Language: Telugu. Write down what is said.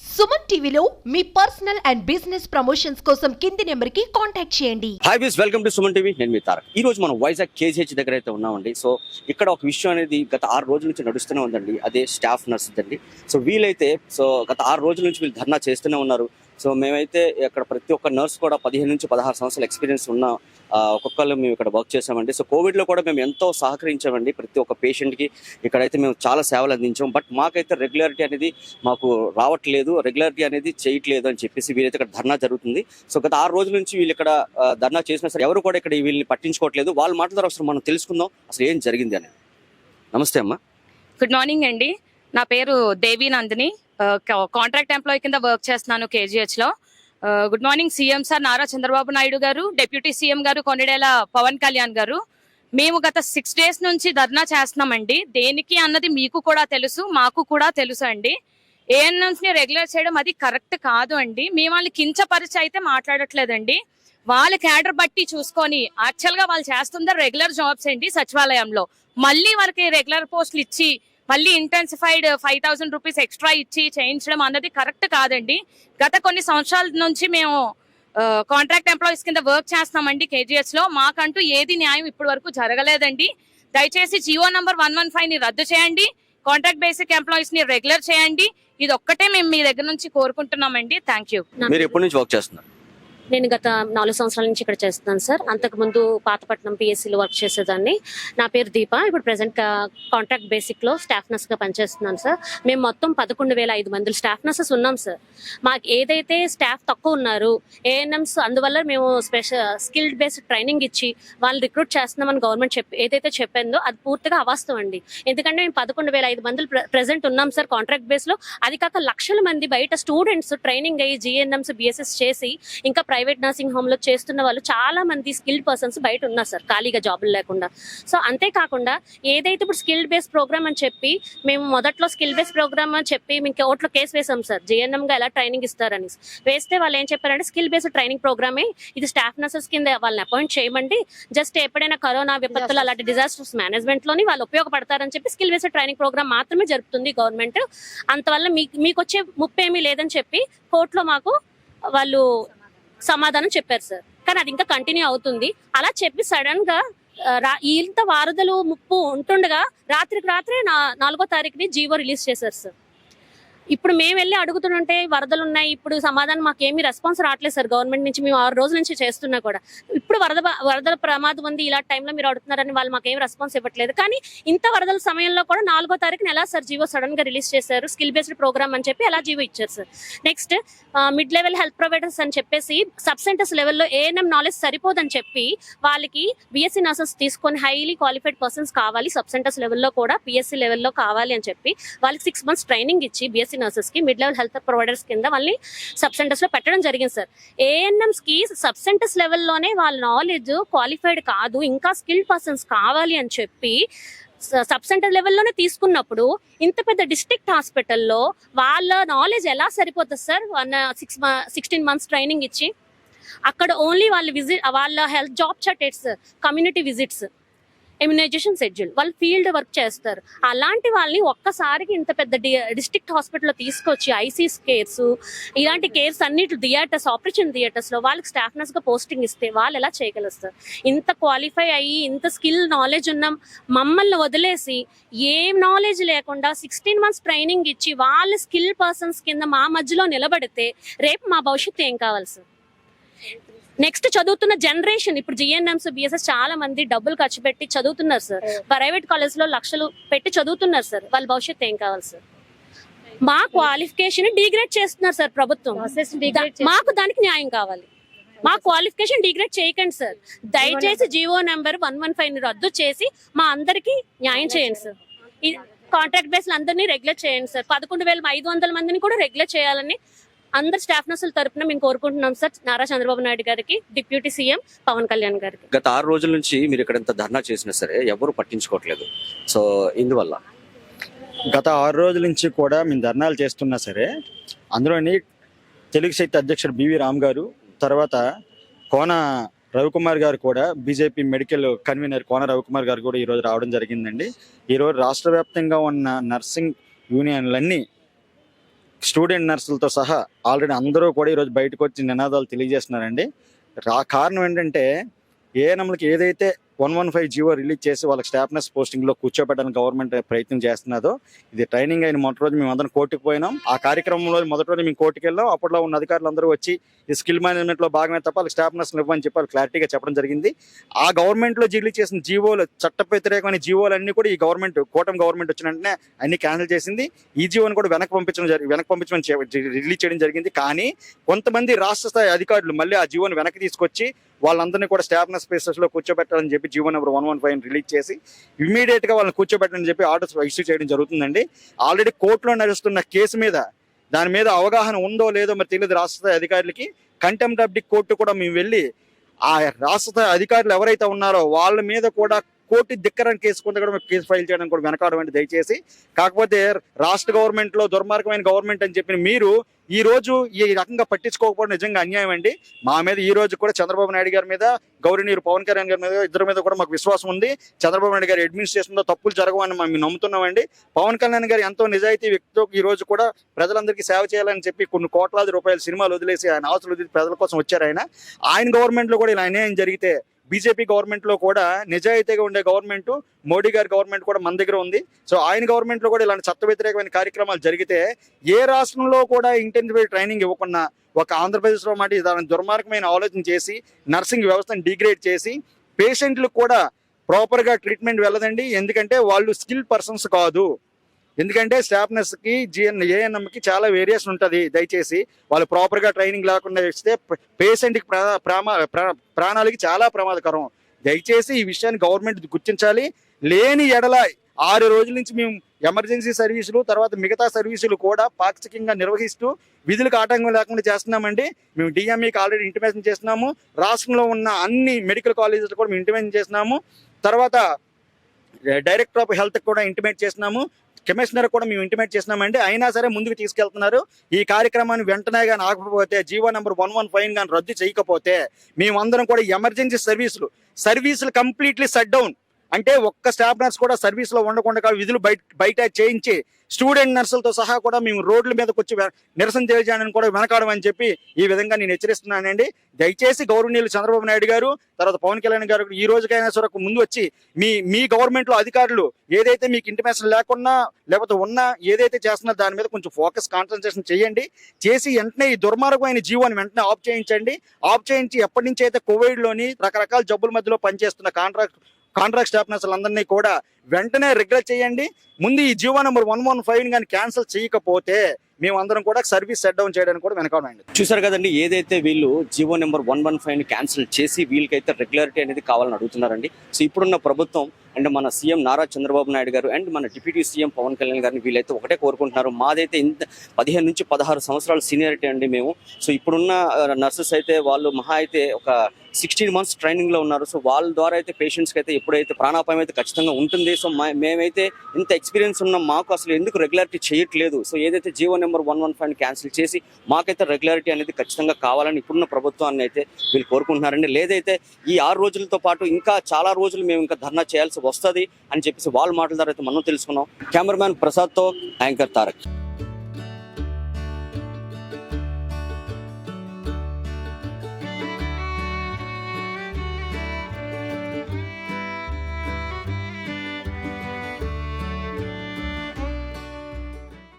సుమన్ టీవీలో మీ పర్సనల్ అండ్ బిజినెస్ ప్రమోషన్స్ కోసం కింది నెంబర్కి కాంటాక్ట్ చేయండి. హాయ్ బీస్ వెల్కమ్ టు సుమన్ టీవీ నేను మీ తారక్. ఈ రోజు మనం వైజాగ్ కేజీహెచ్ దగ్గర అయితే ఉన్నామండి. సో ఇక్కడ ఒక విషయం అనేది గత ఆరు రోజుల నుంచి నడుస్తూనే ఉందండి. అదే స్టాఫ్ నర్స్ అండి. సో వీలైతే సో గత ఆరు రోజుల నుంచి వీళ్ళు ధర్నా చేస్తూనే ఉన్నారు. సో మేమైతే ఇక్కడ ప్రతి ఒక్క నర్స్ కూడా పదిహేను నుంచి పదహారు సంవత్సరాల ఎక్స్పీరియన్స్ ఉన్న ఒక్కొక్కళ్ళు మేము ఇక్కడ వర్క్ చేసామండి. సో కోవిడ్లో కూడా మేము ఎంతో సహకరించామండి ప్రతి ఒక్క పేషెంట్కి. ఇక్కడైతే మేము చాలా సేవలు అందించాం. బట్ మాకైతే రెగ్యులారిటీ అనేది మాకు రావట్లేదు. రెగ్యులారిటీ అనేది చేయట్లేదు అని చెప్పేసి వీళ్ళైతే ఇక్కడ ధర్నా జరుగుతుంది. సో గత ఆరు రోజుల నుంచి వీళ్ళు ఇక్కడ ధర్నా చేసినా సరే ఎవరు కూడా ఇక్కడ వీళ్ళని పట్టించుకోవట్లేదు. వాళ్ళ మాట్లాడారు అసలు మనం తెలుసుకుందాం అసలు ఏం జరిగింది అని నమస్తే అమ్మా. గుడ్ మార్నింగ్ అండి. నా పేరు దేవి నందిని. కాంట్రాక్ట్ ఎంప్లాయీ కింద వర్క్ చేస్తున్నాను కేజీహెచ్లో. లో good morning CM sir Nara Chandrababu Naidu garu deputy CM గారు కొనిడేల పవన్ కళ్యాణ్ గారు. మేము గత సిక్స్ డేస్ నుంచి ధర్నా చేస్తున్నామండి. దేనికి అన్నది మీకు కూడా తెలుసు మాకు కూడా తెలుసు అండి. ఏఎన్ఎంస్ని రెగ్యులర్ చేయడం అది కరెక్ట్ కాదు అండి. మేము వాళ్ళని కించపరిచి అయితే మాట్లాడట్లేదండి. వాళ్ళ క్యాడర్ బట్టి చూసుకొని యాక్చువల్గా వాళ్ళు చేస్తుందా రెగ్యులర్ జాబ్స్ అండి సచివాలయంలో? మళ్ళీ వాళ్ళకి రెగ్యులర్ పోస్టులు ఇచ్చి మళ్ళీ intensified five thousand rupees extra ఇచ్చి చేయించడం అన్నది కరెక్ట్ కాదండి. గత కొన్ని సంవత్సరాల నుంచి మేము కాంట్రాక్ట్ ఎంప్లాయీస్ కింద వర్క్ చేస్తున్నామండి కేజీఎస్లో మాకంటూ ఏది న్యాయం ఇప్పటి వరకు జరగలేదండి. దయచేసి జియో నంబర్ వన్ వన్ ఫైవ్ని రద్దు చేయండి. కాంట్రాక్ట్ బేసిక్ ఎంప్లాయీస్ని రెగ్యులర్ చేయండి. ఇది ఒక్కటే మేము మీ దగ్గర నుంచి కోరుకుంటున్నామండి. థ్యాంక్ యూ మీరు ఎప్పటి నుంచి వర్క్ చేస్తున్నారు? నేను గత నాలుగు సంవత్సరాల నుంచి ఇక్కడ చేస్తున్నాను సార్. అంతకుముందు పాతపట్నం పిఎస్సిలో వర్క్ చేసేదాన్ని. నా పేరు దీప. ఇప్పుడు ప్రెసెంట్ కాంట్రాక్ట్ బేసిక్లో స్టాఫ్ నర్స్గా పనిచేస్తున్నాను సార్. మేము మొత్తం పదకొండు వేల ఐదు మంది స్టాఫ్ నర్సెస్ ఉన్నాం సార్. మాకు ఏదైతే స్టాఫ్ తక్కువ ఉన్నారు ఏఎన్ఎంస్ అందువల్ల మేము స్పెషల్ స్కిల్డ్ బేస్డ్ ట్రైనింగ్ ఇచ్చి వాళ్ళు రిక్రూట్ చేస్తున్నామని గవర్నమెంట్ చెప్పి ఏదైతే చెప్పిందో అది పూర్తిగా అవాస్తవం అండి. ఎందుకంటే మేము పదకొండు వేల ఐదు మంది ప్రజెంట్ ఉన్నాం సార్ కాంట్రాక్ట్ బేస్లో అది కాక లక్షల మంది బయట స్టూడెంట్స్ ట్రైనింగ్ అయ్యి జిఎన్ఎంస్ బిఎస్ఎస్ చేసి ఇంకా ప్రైవేట్ నర్సింగ్ హోమ్లో చేస్తున్న వాళ్ళు చాలా మంది స్కిల్డ్ పర్సన్స్ బయట ఉన్నారు సార్ ఖాళీగా జాబులు లేకుండా. సో అంతేకాకుండా ఏదైతే ఇప్పుడు స్కిల్డ్ బేస్ ప్రోగ్రామ్ అని చెప్పి మేము మొదట్లో స్కిల్ బేస్ ప్రోగ్రామ్ అని చెప్పి మేము కోర్టులో కేసు వేసాం సార్ జిఎన్ఎం గా ఎలా ట్రైనింగ్ ఇస్తారని. వేస్తే వాళ్ళు ఏం చెప్పారంటే స్కిల్ బేస్డ్ ట్రైనింగ్ ప్రోగ్రామే ఇది స్టాఫ్ నర్సెస్ కింద వాళ్ళని అపాయింట్ చేయమండి. జస్ట్ ఎప్పుడైనా కరోనా విపత్తులు అలాంటి డిజాస్టర్స్ మేనేజ్మెంట్లోని వాళ్ళు ఉపయోగపడతారని చెప్పి స్కిల్ బేస్డ్ ట్రైనింగ్ ప్రోగ్రామ్ మాత్రమే జరుపుతుంది గవర్నమెంట్ అంతవల్ల మీకు మీకు వచ్చే ముప్పు ఏమీ లేదని చెప్పి కోర్టులో మాకు వాళ్ళు సమాధానం చెప్పారు సార్. కానీ అది ఇంకా కంటిన్యూ అవుతుంది. అలా చెప్పి సడన్గా ఇంత వారధలు ముప్పు ఉంటుండగా రాత్రికి రాత్రే నా నాలుగో తారీఖుని జీవో రిలీజ్ చేశారు సార్. ఇప్పుడు మేము వెళ్ళి అడుగుతుంటే వరదలు ఉన్నాయి ఇప్పుడు సమాధానం మాకేమీ రెస్పాన్స్ రావట్లేదు సార్. గవర్నమెంట్ నుంచి మేము ఆరు రోజుల నుంచి చేస్తున్నా కూడా. ఇప్పుడు వరద వరదల ప్రమాదం ఉంది ఇలా టైంలో మీరు అడుగుతున్నారని వాళ్ళు మాకేం రెస్పాన్స్ ఇవ్వట్లేదు. కానీ ఇంత వరదల సమయంలో కూడా నాలుగో తారీఖున ఎలా సార్ జీవో సడన్గా రిలీజ్ చేశారు? స్కిల్ బేస్డ్ ప్రోగ్రామ్ అని చెప్పి ఎలా జీవో ఇచ్చారు sir? Next mid level health providers అని చెప్పేసి సబ్ సెంటర్స్ లెవెల్లో ఏఎన్ఎం నాలెడ్జ్ సరిపోదని చెప్పి వాళ్ళకి బిఎస్సీ నర్సెస్ తీసుకొని హైలీ క్వాలిఫైడ్ పర్సన్స్ కావాలి సబ్ సెంటర్స్ లెవెల్లో కూడా పిఎస్సీ లెవెల్లో కావాలి అని చెప్పి వాళ్ళకి సిక్స్ మంత్స్ ట్రైనింగ్ ఇచ్చి బిఎస్సీ నర్సెస్కి మిడ్ లెవెల్ హెల్త్ ప్రొవైడర్స్ కింద వాళ్ళని సబ్ సెంటర్స్లో పెట్టడం జరిగింది సార్. ఏఎన్ఎంస్కి సబ్ సెంటర్స్ లెవెల్లోనే వాళ్ళ నాలెడ్జ్ క్వాలిఫైడ్ కాదు ఇంకా స్కిల్డ్ పర్సన్స్ కావాలి అని చెప్పి సబ్ సెంటర్ లెవెల్లోనే తీసుకున్నప్పుడు ఇంత పెద్ద డిస్ట్రిక్ట్ హాస్పిటల్లో వాళ్ళ నాలెడ్జ్ ఎలా సరిపోతుంది sir? One six sixteen months training ఇచ్చి అక్కడ ఓన్లీ వాళ్ళ విజిట్ వాళ్ళ హెల్త్ జాబ్ చార్టెట్స్ కమ్యూనిటీ విజిట్స్ ఇమ్యునైజేషన్ షెడ్యూల్ వాళ్ళు ఫీల్డ్ వర్క్ చేస్తారు. అలాంటి వాళ్ళని ఒక్కసారికి ఇంత పెద్ద డిస్ట్రిక్ట్ హాస్పిటల్లో తీసుకొచ్చి ఐసీస్ కేర్స్ ఇలాంటి కేర్స్ అన్నిటి థియేటర్స్ ఆపరేషన్ థియేటర్స్లో వాళ్ళకి స్టాఫ్ నర్స్గా పోస్టింగ్ ఇస్తే వాళ్ళు ఎలా చేయగలుగుతారు ఇంత క్వాలిఫై అయ్యి ఇంత స్కిల్ నాలెడ్జ్ ఉన్న మమ్మల్ని వదిలేసి ఏం నాలెడ్జ్ లేకుండా సిక్స్టీన్ మంత్స్ ట్రైనింగ్ ఇచ్చి వాళ్ళ స్కిల్ పర్సన్స్ కింద మా మధ్యలో నిలబడితే రేపు మా భవిష్యత్తు ఏం కావాలి సార్ నెక్స్ట్ చదువుతున్న జనరేషన్ ఇప్పుడు జిఎన్ఎంస్ బిఎస్ఎస్ చాలా మంది డబ్బులు ఖర్చు పెట్టి చదువుతున్నారు సార్ ప్రైవేట్ కాలేజ్లో లక్షలు పెట్టి చదువుతున్నారు సార్ వాళ్ళ భవిష్యత్తు ఏం కావాలి సార్ మా క్వాలిఫికేషన్ డిగ్రేడ్ చేస్తున్నారు సార్ ప్రభుత్వం. మాకు దానికి న్యాయం కావాలి. మా క్వాలిఫికేషన్ డిగ్రేడ్ చేయకండి సార్ దయచేసి GO number one one five రద్దు చేసి మా అందరికి న్యాయం చేయండి సార్ ఈ కాంట్రాక్ట్ బేస్ అందరినీ రెగ్యులర్ చేయండి సార్ పదకొండు వేల ఐదు వందల మందిని కూడా రెగ్యులర్ చేయాలని అందరు స్టాఫ్ నర్సుల తరపున మేము కోరుకుంటున్నాం సార్. నారా చంద్రబాబు నాయుడు గారికి డిప్యూటీ సీఎం పవన్ కళ్యాణ్ గారికి. గత ఆరు రోజుల నుంచి మీరు ఇక్కడ ఎంత ధర్నా చేసినా సరే ఎవరు పట్టించుకోవట్లేదు. సో ఇందువల్ల. గత ఆరు రోజుల నుంచి కూడా మేము ధర్నాలు చేస్తున్నా సరే అందులోని తెలుగు శక్తి అధ్యక్షుడు బివి రామ్ గారు తర్వాత కోన రవికుమార్ గారు కూడా BJP medical convener Kona Ravikumar garu కూడా ఈరోజు రావడం జరిగిందండి. ఈరోజు రాష్ట్ర వ్యాప్తంగా ఉన్న నర్సింగ్ యూనియన్లన్నీ స్టూడెంట్ నర్సులతో సహా ఆల్రెడీ అందరూ కూడా ఈరోజు బయటకు వచ్చి నినాదాలు తెలియజేస్తున్నారండి. రా కారణం ఏంటంటే ఏ నమ్మలకి ఏదైతే one one five GO release చేసి వాళ్ళకి స్టాఫ్నెస్ పోస్టింగ్లో పోస్టింగ్లో కూర్చోబెట్టడానికి గవర్నమెంట్ ప్రయత్నం చేస్తున్నదో ఇది ట్రైనింగ్ అయిన మొదటి రోజు మేము అందరం కోర్టుకు పోయినాం. ఆ కార్యక్రమంలో మొదటి రోజు మేము కోర్టుకు వెళ్ళాం. అప్పట్లో ఉన్న అధికారులు అందరూ వచ్చి ఈ స్కిల్ మేనేజ్మెంట్లో భాగమే తప్ప వాళ్ళకి స్టాఫ్నెస్ ఇవ్వని చెప్పి క్లారిటీగా చెప్పడం జరిగింది. ఆ గవర్నమెంట్లో రిలీజ్ చేసిన జీవోలు చట్ట వ్యతిరేకమైన జీవోలు అన్ని కూడా ఈ గవర్నమెంట్ కూటమి గవర్నమెంట్ వచ్చిన వెంటనే అన్ని క్యాన్సిల్ చేసింది. ఈ జీవోని కూడా వెనక్కి పంపించడం జరిగి వెనక్కి పంపించడం రిలీజ్ చేయడం జరిగింది. కానీ కొంతమంది రాష్ట్ర స్థాయి అధికారులు మళ్ళీ ఆ జీవోని వెనక్కి తీసుకొచ్చి వాళ్ళందరినీ కూడా స్టాఫ్ స్పేసెస్లో కూర్చోబెట్టాలని చెప్పి GO number one one five release చేసి ఇమీడియట్గా వాళ్ళని కూర్చోబెట్టని చెప్పి ఆర్డర్స్ ఇష్యూ చేయడం జరుగుతుందండి. ఆల్రెడీ కోర్టులో నడుస్తున్న కేసు మీద దాని మీద అవగాహన ఉందో లేదో మరి తెలియదు రాష్ట్ర అధికారులకి. కంటెంప్ట్ ఆఫ్ ది కోర్టు కూడా మేము వెళ్ళి ఆ రాష్ట్ర అధికారులు ఎవరైతే ఉన్నారో వాళ్ళ మీద కూడా కోర్టు ధిక్కరని కేసు కొంత కూడా మేము కేసు ఫైల్ చేయడం కూడా వెనకాడమండి దయచేసి. కాకపోతే రాష్ట్ర గవర్నమెంట్లో దుర్మార్గమైన గవర్నమెంట్ అని చెప్పిన మీరు ఈ రోజు ఈ రకంగా పట్టించుకోకపోవడం నిజంగా అన్యాయం అండి. మా మీద ఈ రోజు కూడా చంద్రబాబు నాయుడు గారి మీద గౌరీనీరు పవన్ కళ్యాణ్ గారి మీద ఇద్దరి మీద కూడా మాకు విశ్వాసం ఉంది. చంద్రబాబు నాయుడు గారి అడ్మినిస్ట్రేషన్లో తప్పులు జరగవని మేము నమ్ముతున్నామండి. పవన్ కళ్యాణ్ గారు ఎంతో నిజాయితీ వ్యక్తితో ఈ రోజు కూడా ప్రజలందరికీ సేవ చేయాలని చెప్పి కొన్ని కోట్లాది రూపాయల సినిమాలు వదిలేసి ఆయన ఆస్తులు వదిలేసి ప్రజల కోసం వచ్చారు ఆయన. ఆయన గవర్నమెంట్లో కూడా ఇలా అన్యాయం జరిగితే బీజేపీ గవర్నమెంట్లో కూడా నిజాయితీగా ఉండే గవర్నమెంట్ మోడీ గారి గవర్నమెంట్ కూడా మన దగ్గర ఉంది. సో ఆయన గవర్నమెంట్లో కూడా ఇలాంటి చట్ట వ్యతిరేకమైన కార్యక్రమాలు జరిగితే ఏ రాష్ట్రంలో కూడా ఇంటెన్సివ్ ట్రైనింగ్ ఇవ్వకుండా ఒక ఆంధ్రప్రదేశ్లో మాట దాని దుర్మార్గమైన ఆలోచన చేసి నర్సింగ్ వ్యవస్థను డిగ్రేడ్ చేసి పేషెంట్లకు కూడా ప్రాపర్గా ట్రీట్మెంట్ వెళ్ళదండి. ఎందుకంటే వాళ్ళు స్కిల్ పర్సన్స్ కాదు. ఎందుకంటే స్టాఫ్కి జిఎన్ ఏఎన్ఎం కి చాలా వేరియేషన్ ఉంటుంది. దయచేసి వాళ్ళు ప్రాపర్గా ట్రైనింగ్ లేకుండా ఇస్తే పేషెంట్కి ప్రామా- ప్రా- ప్రాణాలకి చాలా ప్రమాదకరం. దయచేసి ఈ విషయాన్ని గవర్నమెంట్ గుర్తించాలి. లేని ఎడల ఆరు రోజుల నుంచి మేము ఎమర్జెన్సీ సర్వీసులు తర్వాత మిగతా సర్వీసులు కూడా పాక్షికంగా నిర్వహిస్తూ విధులకు ఆటంకం లేకుండా చేస్తున్నామండి. మేము డిఎంఈకి ఆల్రెడీ ఇంటిమేషన్ చేస్తున్నాము. రాష్ట్రంలో ఉన్న అన్ని మెడికల్ కాలేజెస్ కూడా మేము ఇంటిమేషన్ చేస్తున్నాము. తర్వాత డైరెక్టర్ ఆఫ్ హెల్త్ కూడా ఇంటిమేట్ చేస్తున్నాము. కమిషనర్ కూడా మేము ఇంటిమేట్ చేసినామండి. అయినా సరే ముందుకు తీసుకెళ్తున్నారు. ఈ కార్యక్రమాన్ని వెంటనే కానీ ఆగకపోతే GO number one one five కానీ రద్దు చేయకపోతే మేమందరం కూడా ఎమర్జెన్సీ సర్వీసులు సర్వీసులు కంప్లీట్లీ షట్ డౌన్ అంటే ఒక్క స్టాఫ్ నర్స్ కూడా సర్వీస్లో ఉండకుండా విధులు బయట బయట చేయించి స్టూడెంట్ నర్సులతో సహా కూడా మేము రోడ్ల మీదకి వచ్చి నిరసన తెలియజేయడానికి కూడా వెనకాడమని చెప్పి ఈ విధంగా నేను హెచ్చరిస్తున్నానండి. దయచేసి గౌరవనీయులు చంద్రబాబు నాయుడు గారు తర్వాత పవన్ కళ్యాణ్ గారు ఈ రోజుకైనా సరే ముందు వచ్చి మీ మీ గవర్నమెంట్లో అధికారులు ఏదైతే మీకు ఇంటిమేషన్ లేకున్నా లేకపోతే ఉన్నా ఏదైతే చేస్తున్నా దాని మీద కొంచెం ఫోకస్ కాన్సన్ట్రేషన్ చేయండి. చేసి వెంటనే ఈ దుర్మార్గమైన జీవాన్ని వెంటనే ఆఫ్ చేయించండి. ఆఫ్ చేయించి ఎప్పటి నుంచి అయితే కోవిడ్లోని రకరకాల జబ్బుల మధ్యలో పనిచేస్తున్న కాంట్రాక్ట్ కాంట్రాక్ట్ స్టాఫ్ నర్సులందరినీ కూడా వెంటనే రిగ్రెట్ చేయండి. ముందు ఈ GO number one one five కానీ క్యాన్సిల్ చేయకపోతే మేమందరం కూడా సర్వీస్ సెట్ డౌన్ చేయడానికి కూడా వెనకాలండి చూసారు కదండి ఏదైతే వీళ్ళు GO number one one five cancel చేసి వీళ్ళకైతే రెగ్యులారిటీ అనేది కావాలని అడుగుతున్నారండి. సో ఇప్పుడున్న ప్రభుత్వం అండ్ మన సీఎం నారా చంద్రబాబు నాయుడు గారు అండ్ మన డిప్యూటీ సీఎం పవన్ కళ్యాణ్ గారిని వీళ్ళైతే ఒకటే కోరుకుంటున్నారు. మాదైతే ఇంత పదిహేను నుంచి పదహారు సంవత్సరాల సీనియారిటీ అండి మేము. సో ఇప్పుడున్న నర్సెస్ అయితే వాళ్ళు మహా అయితే ఒక సిక్స్టీన్ మంత్స్ ట్రైనింగ్లో ఉన్నారు. సో వాళ్ళ ద్వారా అయితే పేషెంట్స్కి అయితే ఎప్పుడైతే ప్రాణాపాయం అయితే ఖచ్చితంగా ఉంటుంది. సో మా- మేమైతే ఇంత ఎక్స్పీరియన్స్ ఉన్న మాకు అసలు ఎందుకు రెగ్యులారిటీ చేయట్లేదు? సో ఏదైతే GO number one one five cancel చేసి మాకైతే రెగ్యులారిటీ అనేది ఖచ్చితంగా కావాలని ఇప్పుడున్న ప్రభుత్వాన్ని అయితే వీళ్ళు కోరుకుంటున్నారండి. లేదైతే ఈ ఆరు రోజులతో పాటు ఇంకా చాలా రోజులు మేము ఇంకా ధర్నా చేయాల్సి వస్తుంది అని చెప్పేసి వాళ్ళ మాటల ద్వారా అయితే మనం తెలుసుకున్నాం. కెమెరామ్యాన్ ప్రసాద్తో యాంకర్ తారక్.